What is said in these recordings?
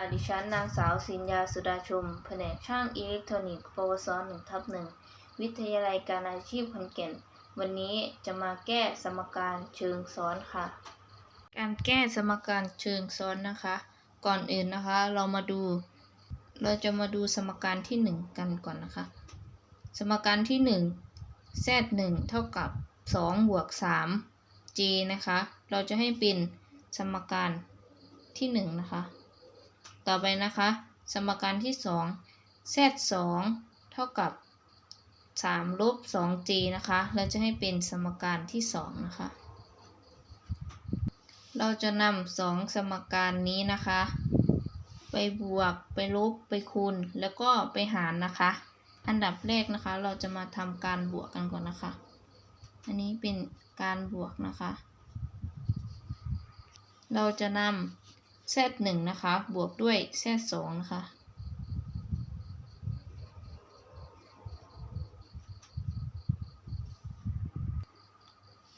ค่ะดิฉันนางสาวสินยาสุดาชมแผนกช่างอิเล็กทรอนิกส์ปวสหนึ่งทับหนึ่งวิทยาลัยการอาชีพขอนแก่น วันนี้จะมาแก้สมการเชิงซ้อนค่ะ การแก้สมการเชิงซ้อนนะคะ ก่อนอื่นนะคะ เรามาดู เราจะมาดูสมการที่หนึ่งกันก่อนนะคะ สมการที่หนึ่ง z หนึ่งเท่ากับสองบวกสาม g นะคะ เราจะให้เป็นสมการที่หนึ่งนะคะ ต่อไปนะคะ สมการที่สอง z สองเท่ากับสามลบสอง g นะคะ เราจะให้เป็นสมการที่สองนะคะ เราจะนำสองสมการนี้นะคะ ไปบวกไปลบไปคูณ แล้วก็ไปหารนะคะ อันดับแรกนะคะ เราจะมาทำการบวกกันก่อนนะคะ อันนี้เป็นการบวกนะคะ เราจะนำ z หนึ่งนะคะ บวกด้วย z สองนะคะ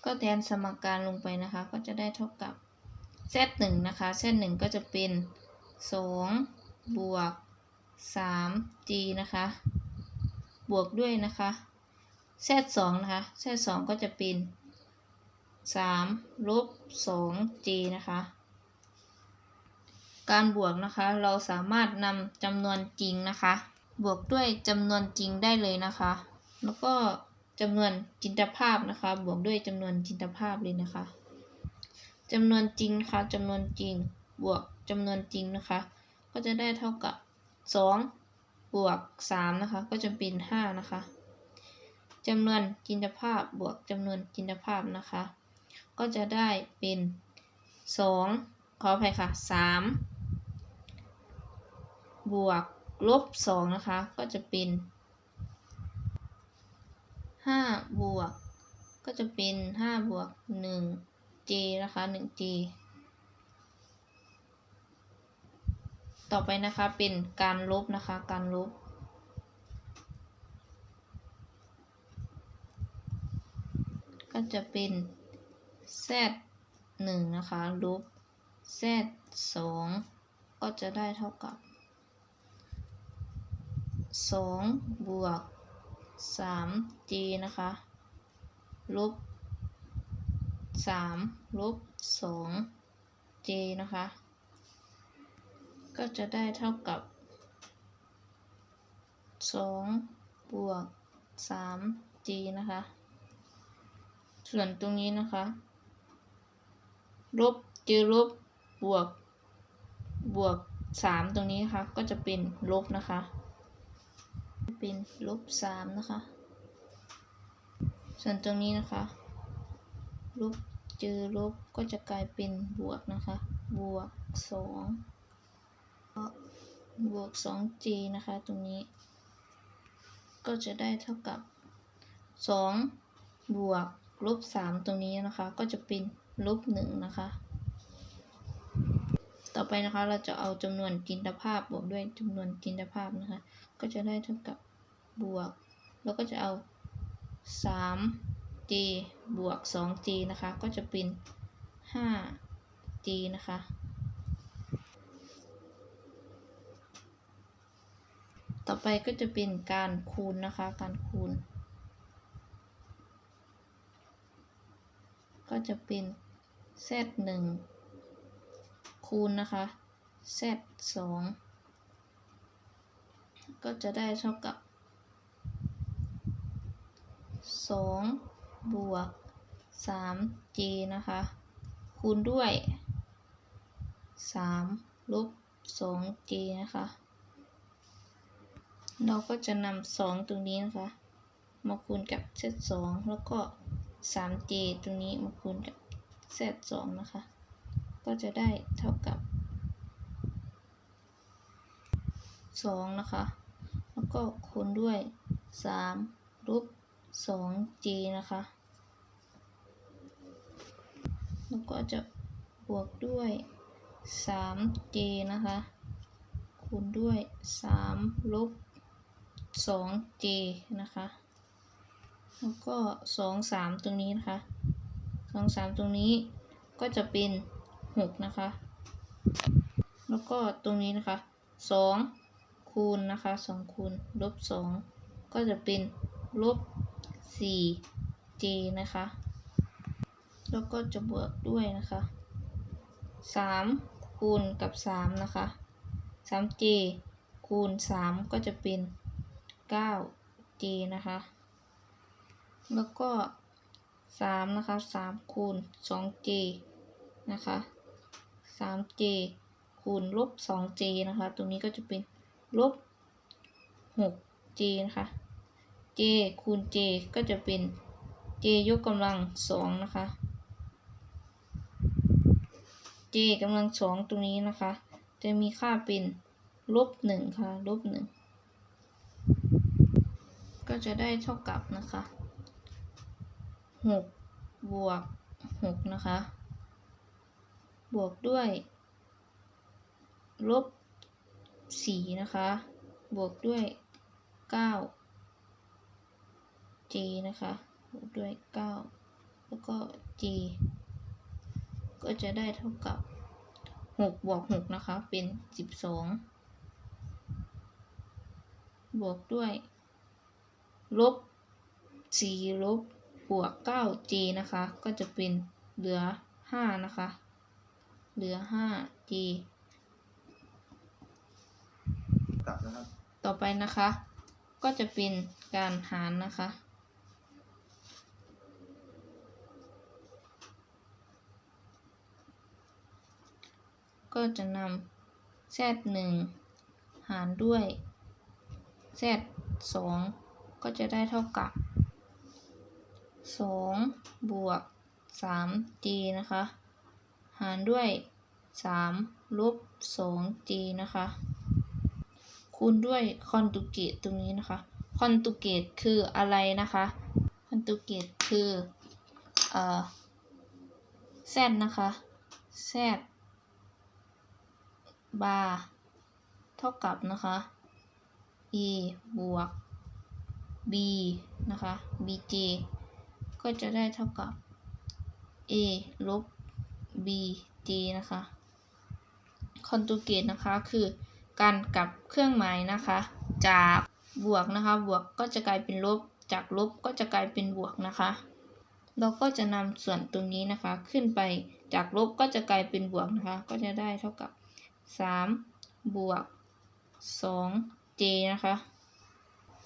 ก็แทนสมการลงไปนะคะ ก็จะได้เท่ากับ z หนึ่งนะคะ z หนึ่งก็จะเป็นสองบวกสาม g นะคะ บวกด้วยนะคะ z สองนะคะ z สองก็จะเป็นสามลบสอง g นะคะ การบวกนะคะ เราสามารถนำจำนวนจริงนะคะ บวกด้วยจำนวนจริงได้เลยนะคะ แล้วก็จำนวนจินตภาพนะคะ บวกด้วยจำนวนจินตภาพเลยนะคะจำนวนจริงนะคะจำนวนจริง บวกจำนวนจริงนะคะ ก็จะได้เท่ากับสองบวกสามนะคะ ก็จะเป็นห้านะคะจำนวนจินตภาพบวกจำนวนจินตภาพนะคะ ก็จะได้เป็นสองขออภัยค่ะสาม บวกลบสองนะคะ ก็จะเป็นห้าบวก ก็จะเป็นห้าบวกหนึ่ง g นะคะหนึ่ง g ต่อไปนะคะเป็นการลบนะคะการลบ ก็จะเป็น z หนึ่งนะคะลบ z สองก็จะได้เท่ากับ สองบวกสาม g นะคะ ลบสามลบสอง j นะคะ ก็จะได้เท่ากับสองบวกสาม g นะคะ ส่วนตรงนี้นะคะ ลบเจอลบบวก บวกสามตรงนี้ค่ะ ก็จะเป็นลบนะคะ เป็นลบสามนะคะ ส่วนตรงนี้นะคะ ลบเจอลบก็จะกลายเป็นบวกนะคะ บวกสองบวกสอง g นะคะ ตรงนี้ ก็จะได้เท่ากับสองบวกลบสามตรงนี้นะคะ ก็จะเป็นลบหนึ่งนะคะ ต่อไปนะคะ เราจะเอาจำนวนจินตภาพบวกด้วยจำนวนจินตภาพนะคะ ก็จะได้เท่ากับบวก แล้วก็จะเอาสาม g บวกสอง g นะคะ ก็จะเป็นห้า g นะคะต่อไปก็จะเป็นการคูณนะคะ การคูณ ก็จะเป็น z หนึ่ง คูณนะคะ z สองก็จะได้เท่ากับสองบวกสาม g นะคะ คูณด้วยสามลบสอง g นะคะ เราก็จะนำสองตรงนี้นะคะ มาคูณกับ z สองแล้วก็สาม g ตรงนี้มาคูณกับ z สองนะคะ ก็จะได้เท่ากับสองนะคะ แล้วก็คูณด้วยสามลบสอง g นะคะ แล้วก็จะบวกด้วยสาม g นะคะ คูณด้วยสามลบสอง g นะคะ แล้วก็สองสามตรงนี้นะคะสองสามตรงนี้ก็จะเป็น หกนะคะ แล้วก็ตรงนี้นะคะสองคูณนะคะสองคูณลบสองก็จะเป็นลบสี่ j นะคะ แล้วก็จะบวกด้วยนะคะสามคูณกับสามนะคะสาม j คูณสามก็จะเป็นเก้า j นะคะ แล้วก็สามนะคะสามคูณสอง j นะคะ สาม j คูณลบสอง j นะคะ ตรงนี้ก็จะเป็นลบหก j นะคะ j คูณ j ก็จะเป็น j ยกกำลังสองนะคะ j กำลังสองตรงนี้นะคะ จะมีค่าเป็นลบหนึ่งค่ะ ลบหนึ่งก็จะได้เท่ากับนะคะหกบวกหกนะคะ บวกด้วย ลบสี่นะคะ บวกด้วยเก้า g นะคะ บวกด้วยเก้าแล้วก็ g ก็จะได้เท่ากับหกบวกหกนะคะ เป็นสิบสองบวกด้วย ลบสี่ลบบวกเก้า g นะคะ ก็จะเป็นเหลือห้านะคะ เหลือห้า g กลับนะครับ ต่อไปนะคะ ก็จะเป็นการหารนะคะ ก็จะนำ z หนึ่งหารด้วย z สองก็จะได้เท่ากับสองบวกสาม g นะคะ หารด้วยสามลบสอง g นะคะ คูณด้วยคอนตูเกตตรงนี้นะคะ คอนตูเกตคืออะไรนะคะ คอนตูเกตคือเอ่อ z นะคะ z บาร์เท่ากับนะคะ e บวก b นะคะ bj ก็จะได้เท่ากับ a ลบ bj นะคะ คอนตูเกตนะคะคือการกลับเครื่องหมายนะคะ จากบวกนะคะบวกก็จะกลายเป็นลบ จากลบก็จะกลายเป็นบวกนะคะ เราก็จะนำส่วนตรงนี้นะคะขึ้นไปจากลบก็จะกลายเป็นบวกนะคะ ก็จะได้เท่ากับ 3 บวก 2 j นะคะ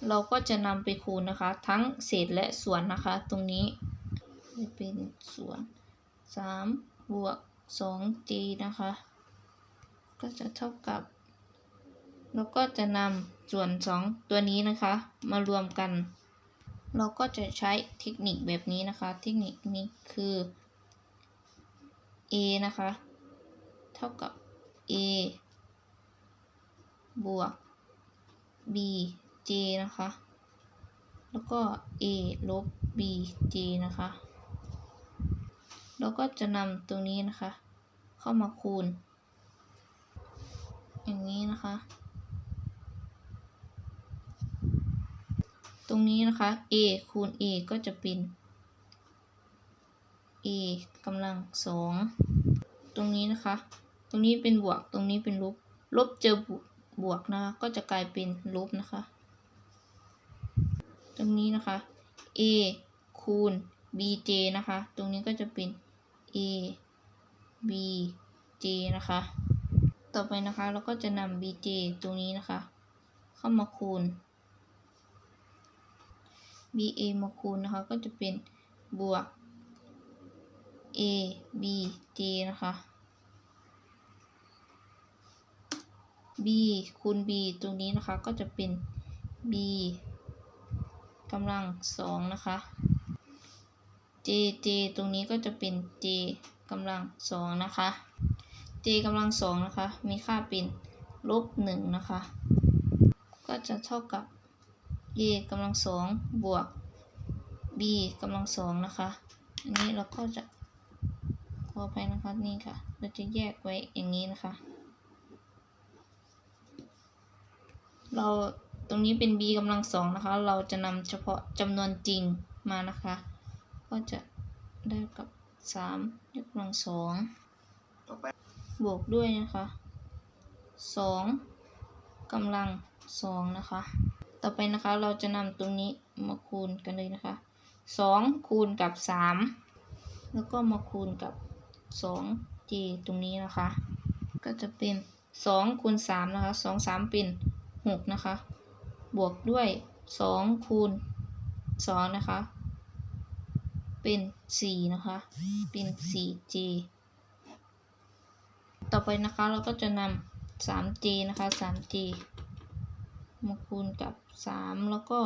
เราก็จะนำไปคูณนะคะ ทั้งเศษและส่วนนะคะ ตรงนี้จะเป็นส่วน 3 บวก2 j นะคะ ก็จะเท่ากับ แล้วก็จะนำส่วน 2 ตัวนี้นะคะ มารวมกัน เราก็จะใช้เทคนิคแบบนี้นะคะ เทคนิคนี้คือ a นะคะ เท่ากับ a บวก b j นะคะ แล้วก็ a ลบ b j นะคะ แล้วก็จะนำตรงนี้นะคะ เข้ามาคูณ อย่างนี้นะคะ ตรงนี้นะคะ a คูณ a ก็จะเป็น a กำลังสองตรงนี้นะคะ ตรงนี้เป็นบวก ตรงนี้เป็นลบ ลบเจอบวกบวกนะคะ ก็จะกลายเป็นลบนะคะ ตรงนี้นะคะ a คูณ bj นะคะ ตรงนี้ก็จะเป็น a bj นะคะ ต่อไปนะคะเราก็จะนำ bj ตรงนี้นะคะ เข้ามาคูณ ba มาคูณนะคะ ก็จะเป็นบวก a b j นะคะ b คูณ b ตรงนี้นะคะ ก็จะเป็น b กำลังสองนะคะ j j ตรงนี้ก็จะเป็น j กำลังสองนะคะ j กำลังสองนะคะ มีค่าเป็นลบหนึ่งนะคะ ก็จะเท่ากับ a กำลังสองบวก b กำลังสองนะคะ อันนี้เราก็จะขอไปนะคะนี่ค่ะ เราจะแยกไว้อย่างนี้นะคะ เราตรงนี้เป็น b กำลังสองนะคะ เราจะนำเฉพาะจำนวนจริงมานะคะ ก็จะได้กับ3ยกกำลังสองต่อไปบวกด้วยนะคะสองกำลังสองนะคะ ต่อไปนะคะเราจะนำตรงนี้มาคูณกันเลยนะคะสองคูณกับสามแล้วก็มาคูณกับสอง g ตรงนี้นะคะ ก็จะเป็นสองคูณสามนะคะสองสามเป็นหกนะคะ บวกด้วยสองคูณสองนะคะ เป็นสี่นะคะ เป็นสี่ g ต่อไปนะคะเราก็จะนำสาม g นะคะสาม g มาคูณกับสามแล้วก็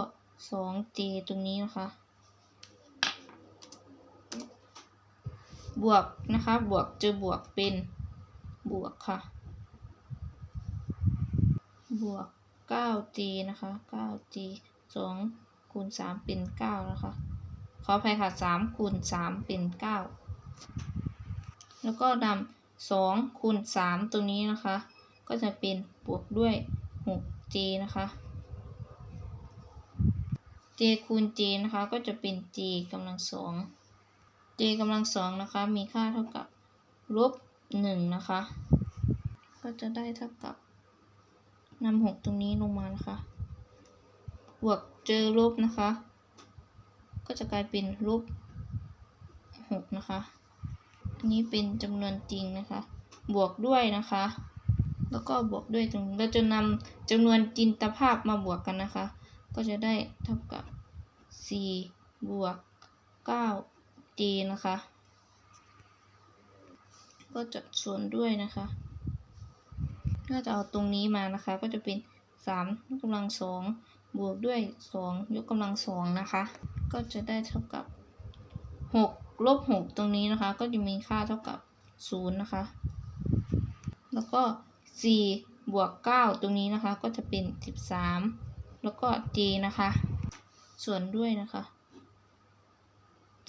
สอง g ตรงนี้นะคะ บวกนะคะ บวกจอบวกเป็นบวกค่ะ บวก 9g นะคะ 9g 2คูณ 3 เป็น 9 นะคะ ออภัยค่ะ3คูณ3เป็น9แล้วก็นำ2คูณ3ตรงนี้นะคะ ก็จะเป็นบวกด้วย 6g นะคะ j คูณ j นะคะก็จะเป็น j กำลังสอง j กำลังสองนะคะมีค่าเท่ากับลบหนึ่งนะคะ ก็จะได้เท่ากับนำหกตรงนี้ลงมานะคะ บวกเจอลบนะคะ ก็จะกลายเป็นลบหกนะคะอันนี้เป็นจำนวนจริงนะคะ บวกด้วยนะคะ แล้วก็บวกด้วยตรงนี้เราจะนำจำนวนจินตภาพมาบวกกันนะคะ ก็จะได้เท่ากับ 4 บวก 9 g นะคะ ก็จะส่วนด้วยนะคะก็จะเอาตรงนี้มานะคะ ก็จะเป็น3ยกกำลังสองบวกด้วย 2 ยกกำลังสองนะคะ ก็จะได้เท่ากับ 6 ลบ 6 ตรงนี้นะคะ ก็จะมีค่าเท่ากับ 0 นะคะ แล้วก็ 4 บวก 9 ตรงนี้นะคะ ก็จะเป็น 13 แล้วก็ g นะคะ ส่วนด้วยนะคะ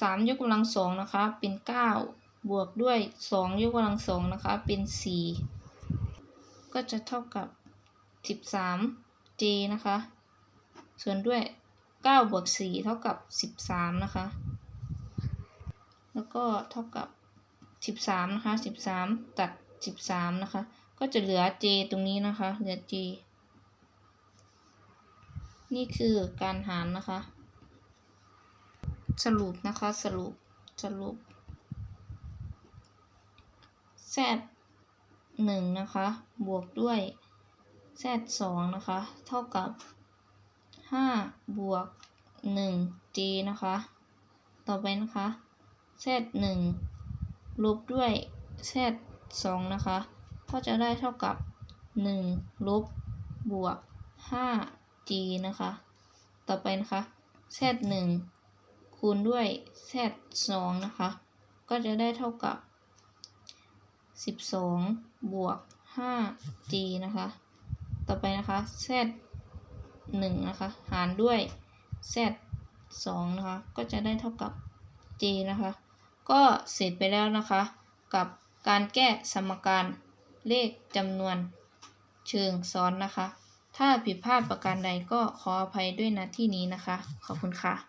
สามยกกำลังสองนะคะ เป็นเก้าบวกด้วยสองยกกำลังสองนะคะ เป็นสี่ก็จะเท่ากับสิบสาม j นะคะ ส่วนด้วย เก้าบวกสี่เท่ากับสิบสามนะคะ แล้วก็เท่ากับสิบสามนะคะสิบสามตัดสิบสามนะคะ ก็จะเหลือ j ตรงนี้นะคะ เหลือ j นี่คือการหารนะคะ สรุปนะคะ สรุป สรุป z หนึ่งนะคะ บวกด้วย z สองนะคะ เท่ากับ ห้าบวกหนึ่ง g นะคะ ต่อไปนะคะ z หนึ่งลบด้วย z สองนะคะ ก็จะได้เท่ากับหนึ่งลบบวกห้า g นะคะ ต่อไปนะคะ z หนึ่งคูณด้วย z สองนะคะ ก็จะได้เท่ากับ12บวก 5g นะคะ ต่อไปนะคะ z 1 นะคะ หารด้วย z 2 นะคะ ก็จะได้เท่ากับ j นะคะ ก็เสร็จไปแล้วนะคะ กับการแก้สมการเลขจำนวนเชิงซ้อนนะคะ ถ้าผิดพลาดประการใดก็ขออภัยด้วยนะที่นี้นะคะ ขอบคุณค่ะ